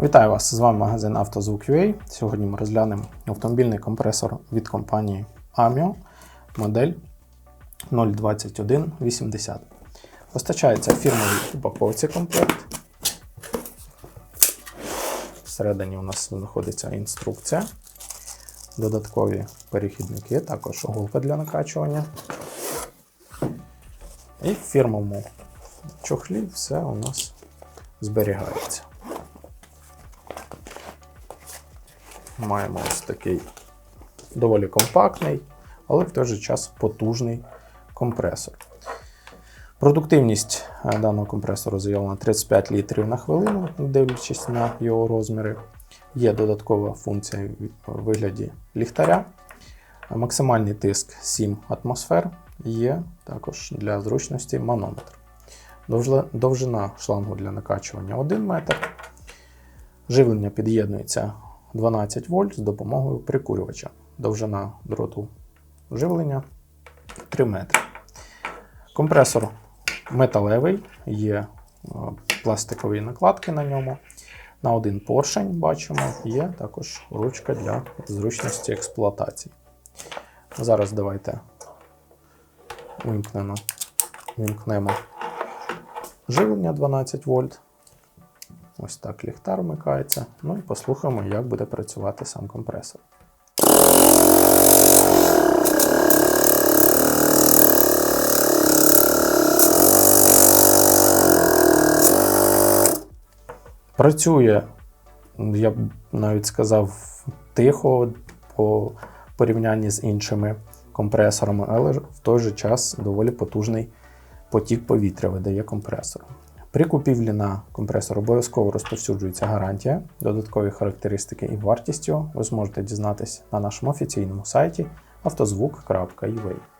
Вітаю вас! З вами магазин «Автозвук.UA». Сьогодні ми розглянемо автомобільний компресор від компанії AMIO модель 02180. Постачається фірмовій упаковці комплект. Всередині у нас знаходиться інструкція, додаткові перехідники, також голка для накачування. І в фірмовому чохлі все у нас зберігається. Маємо ось такий доволі компактний, але в той же час потужний компресор. Продуктивність е, даного компресору заявлена 35 літрів на хвилину, дивлячись на його розміри. Є додаткова функція в вигляді ліхтаря. Максимальний тиск 7 атмосфер. Є також для зручності манометр. Довжина шлангу для накачування 1 метр. Живлення під'єднується 12 вольт з допомогою прикурювача. Довжина дроту живлення 3 метри. Компресор металевий, є е, пластикові накладки на ньому. На один поршень бачимо, є також ручка для зручності експлуатації. Зараз давайте вимкнемо, вимкнемо живлення 12 вольт. Ось так ліхтар вмикається. Ну і послухаємо, як буде працювати сам компресор. Працює, я б навіть сказав, тихо по порівнянні з іншими компресорами, але в той же час доволі потужний потік повітря видає компресор. При купівлі на компресор обов'язково розповсюджується гарантія, додаткові характеристики і вартість його ви зможете дізнатися на нашому офіційному сайті автозвук.ua.